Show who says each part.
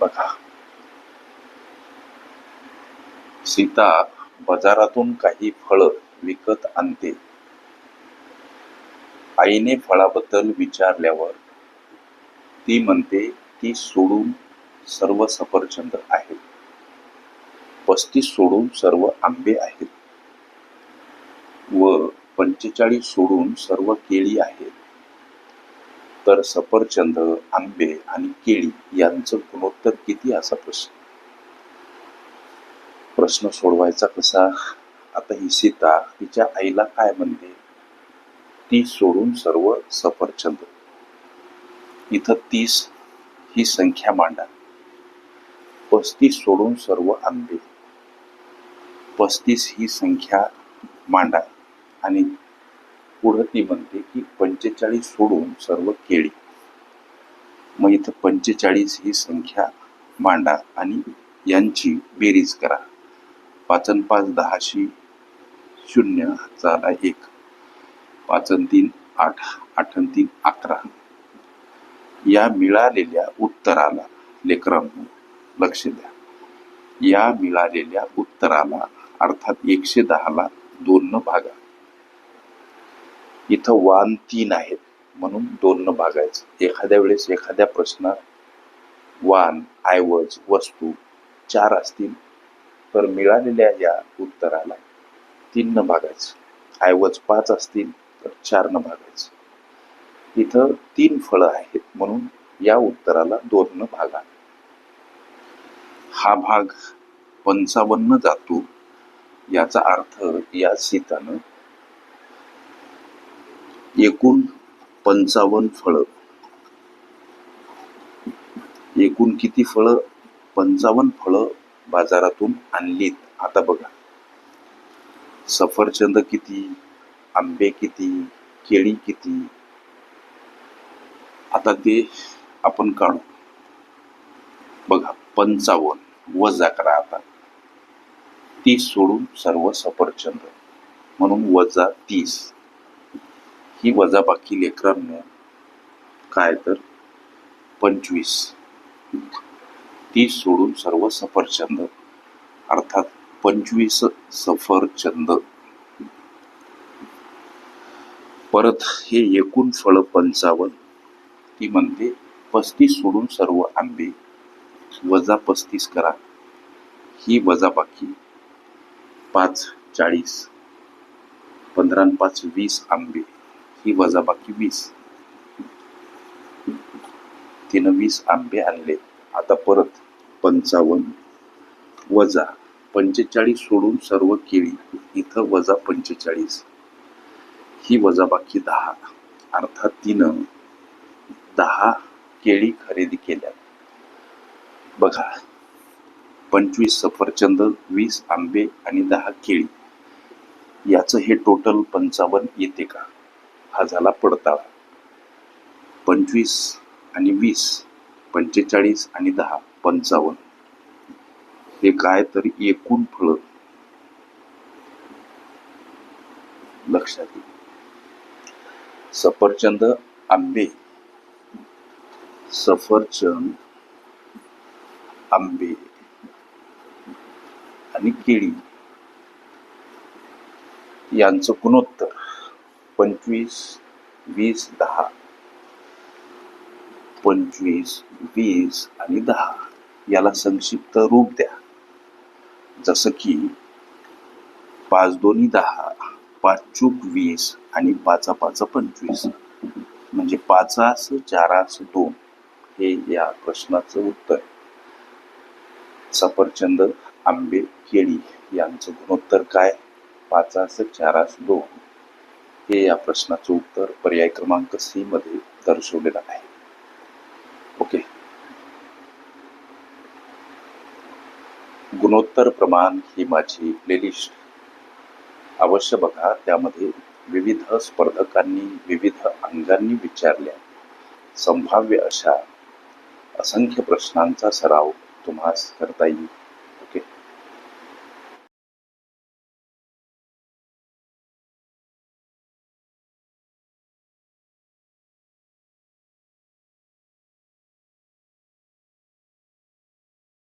Speaker 1: बघा. सीता बाजारातून काही फळ विकत आणते. आईने फळाबद्दल विचारल्यावर ती म्हणते ती सोडून सर्व सफरचंद आहेत. पस्तीस सोडून सर्व आंबे आहेत. व पंचेचाळीस सोडून सर्व केळी आहेत. तर सफरचंद आंबे आणि केळी यांचं गुणोत्तर किती असा प्रश्न? प्रश्न सोडवायचा कसा? आता ही सीता तिच्या आईला काय म्हणते? ती सोडून सर्व सफरचंद. इथं तीस ही संख्या मांडा. पस्तीस सोडून सर्व आंबे. पस्तीस ही संख्या मांडा आणि पुढं ती म्हणते की पंचेचाळीस सोडून सर्व केळी. मग इथं पंचेचाळीस ही संख्या मांडा आणि यांची बेरीज करा. पाचन पाच दहाशी शून्य झाला एक. पाचन तीन आठ आठन तीन अकरा. या मिळालेल्या उत्तराला लेकरांनो लक्ष द्या. या मिळालेल्या उत्तराला अर्थात एकशे दहाला दोन न भागा. इथं वान तीन आहेत. म्हणून दोन भागायचं. एखाद्या वेळेस एखाद्या प्रश्नात वान ऐवज वस्तू चार असतील तर मिळालेल्या या उत्तराला तीन न भागायचं. ऐवज पाच असतील तर चार न भागायचं. इथं तीन फळं आहेत. म्हणून या उत्तराला दोन न भागा. हा भाग पंचावन्न जातो. याचा अर्थ या सीतानं एकूण पंचावन्न फळं. एकूण किती फळं? पंचावन्न फळं बाजारातून आणलीत. आता बघा. सफरचंद किती? आंबे किती? केळी किती? आता ते आपण काढू. बघा पंचावन्न वजा करा आता. तीस सोडून सर्व सफरचंद. म्हणून वजा तीस. ही वजाबाकी लेकरांनो काय तर? पंचवीस. ती सोडून सर्व सफरचंद. अर्थात पंचवीस सफरचंद. परत हे एकूण फळ पंचावन्न. ती म्हणते पस्तीस सोडून सर्व आंबे वजा पस्तीस करा. ही वजाबाकी पाच चाळीस. पंधरा पाच वीस आंबे ही वजाबाकी वीस तिनं वीस आंबे आणले आता परत पंचावन्न वजा पंचेचाळीस सोडून सर्व केळी इथं वजा पंचेचाळीस ही वजाबाकी दहा अर्थात तिनं दहा केळी खरेदी केल्या बघा पंचवीस सफरचंद वीस आंबे आणि दहा केळी. याचं हे टोटल पंचावन्न येते का? हा झाला पडताळा. पंचवीस आणि वीस पंचेचाळीस आणि दहा पंचावन्न. हे काय तर एकूण फळ लक्षात येईल सफरचंद आंबे. सफरचंद आंबे आणि केळी. यांचं गुणोत्तर. पंचवीस वीस दहा पंचवीस वीस आणि दहा याला संक्षिप्त रूप द्या जसं की पाच दोन्ही दहा पाच चूक वीस आणि पाचा पाच पंचवीस म्हणजे पाचास चारास दोन हे या प्रश्नाचं उत्तर सफरचंद आंबे केळी यांचं गुणोत्तर काय पाचास चारास दोन हे या प्रश्नाचं उत्तर पर्याय क्रमांक सी मध्ये दर्शवलेला आहे. ओके गुणोत्तर प्रमाण ही माझी प्लेलिस्ट अवश्य बघा त्यामध्ये विविध स्पर्धकांनी विविध अंगांनी विचारल्या. संभाव्य अशा असंख्य प्रश्नांचा सराव तुम्हास करता येईल.